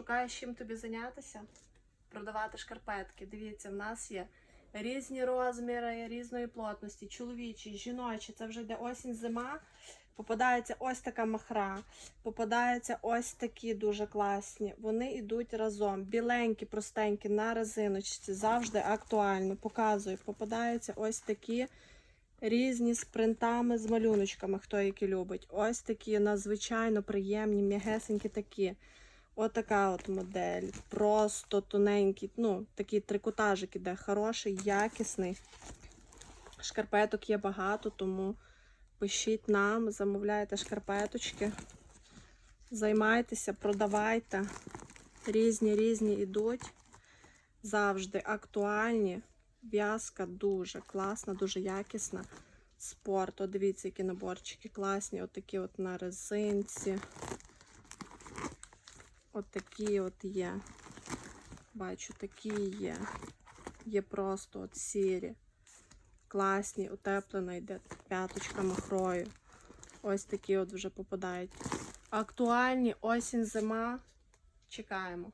Шукаєш чим тобі зайнятися? Продавати шкарпетки. Дивіться, в нас є різні розміри, різної плотності, чоловічі, жіночі. Це вже йде осінь, зима. Попадається ось така махра, попадаються ось такі дуже класні. Вони йдуть разом. Біленькі, простенькі на резиночці. Завжди актуально. Показую. Попадаються ось такі різні з принтами, з малюночками, хто які любить. Ось такі надзвичайно приємні, м'ягесенькі такі. Отака от модель. Просто тоненький, ну, такий трикотажик іде, хороший, якісний. Шкарпеток є багато, тому пишіть нам, замовляйте шкарпеточки. Займайтеся, продавайте. Різні різні ідуть. Завжди актуальні. В'язка дуже класна, дуже якісна. Спорт. О, дивіться, які наборчики класні. Отакі от на резинці. От такі от є. Бачу, такі є. Є просто от сірі. Класні, утеплена йде п'яточка махрою. Ось такі от вже попадають. Актуальні осінь, зима. Чекаємо.